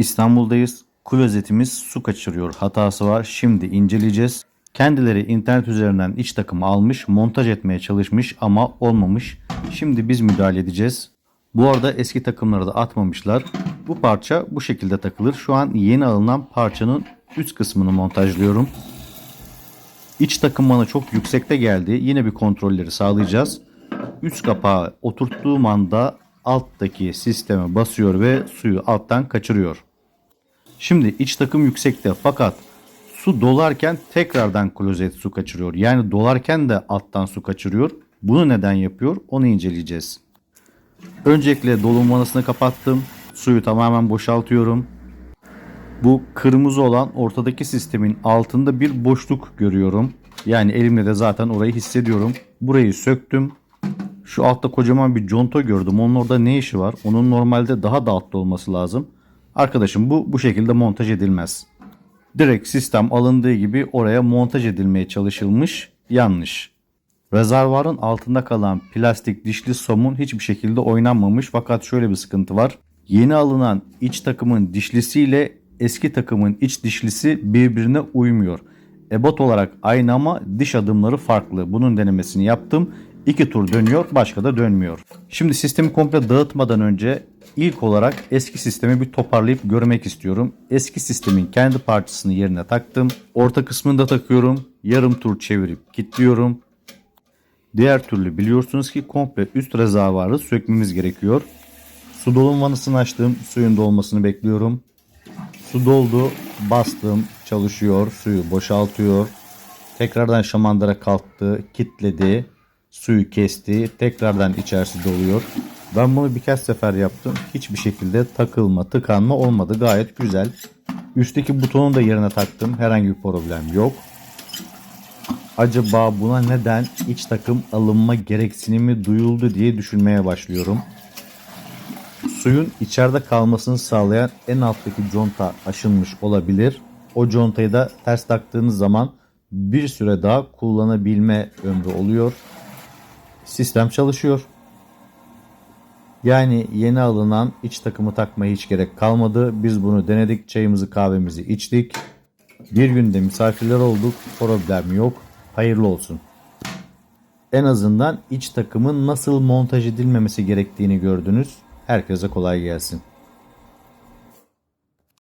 İstanbul'dayız. Klozetimiz su kaçırıyor hatası var. Şimdi inceleyeceğiz. Kendileri internet üzerinden iç takımı almış, montaj etmeye çalışmış ama olmamış. Şimdi biz müdahale edeceğiz. Bu arada eski takımları da atmamışlar. Bu parça bu şekilde takılır. Şu an yeni alınan parçanın üst kısmını montajlıyorum. İç takım bana çok yüksekte geldi. Yine bir kontrolleri sağlayacağız. Üst kapağı oturttuğum anda alttaki sisteme basıyor ve suyu alttan kaçırıyor. Şimdi iç takım yüksekte fakat su dolarken tekrardan klozet su kaçırıyor. Yani dolarken de alttan su kaçırıyor. Bunu neden yapıyor onu inceleyeceğiz. Öncelikle dolum vanasını kapattım. Suyu tamamen boşaltıyorum. Bu kırmızı olan ortadaki sistemin altında bir boşluk görüyorum. Yani elimle de zaten orayı hissediyorum. Burayı söktüm. Şu altta kocaman bir conta gördüm. Onun orada ne işi var? Onun normalde daha da altta olması lazım. Arkadaşım bu bu şekilde montaj edilmez. Direkt sistem alındığı gibi oraya montaj edilmeye çalışılmış. Yanlış. Rezervuarın altında kalan plastik dişli somun hiçbir şekilde oynanmamış fakat şöyle bir sıkıntı var. Yeni alınan iç takımın dişlisiyle eski takımın iç dişlisi birbirine uymuyor. Ebat olarak aynı ama diş adımları farklı. Bunun denemesini yaptım. İki tur dönüyor başka da dönmüyor. Şimdi sistemi komple dağıtmadan önce ilk olarak eski sistemi bir toparlayıp görmek istiyorum. Eski sistemin kendi parçasını yerine taktım. Orta kısmını da takıyorum. Yarım tur çevirip kilitliyorum. Diğer türlü biliyorsunuz ki komple üst rezervuarı sökmemiz gerekiyor. Su dolum vanasını açtım. Suyun dolmasını bekliyorum. Su doldu. Bastım. Çalışıyor. Suyu boşaltıyor. Tekrardan şamandıra kalktı. Kitledi. Suyu kesti. Tekrardan içerisi doluyor. Ben bunu birkaç sefer yaptım. Hiçbir şekilde takılma, tıkanma olmadı. Gayet güzel. Üstteki butonu da yerine taktım. Herhangi bir problem yok. Acaba buna neden iç takım alınma gereksinimi duyuldu diye düşünmeye başlıyorum. Suyun içeride kalmasını sağlayan en alttaki conta aşınmış olabilir. O contayı da ters taktığınız zaman bir süre daha kullanabilme ömrü oluyor. Sistem çalışıyor. Yani yeni alınan iç takımı takmaya hiç gerek kalmadı. Biz bunu denedik. Çayımızı kahvemizi içtik. Bir günde misafirler olduk. Problem yok. Hayırlı olsun. En azından iç takımın nasıl montaj edilmemesi gerektiğini gördünüz. Herkese kolay gelsin.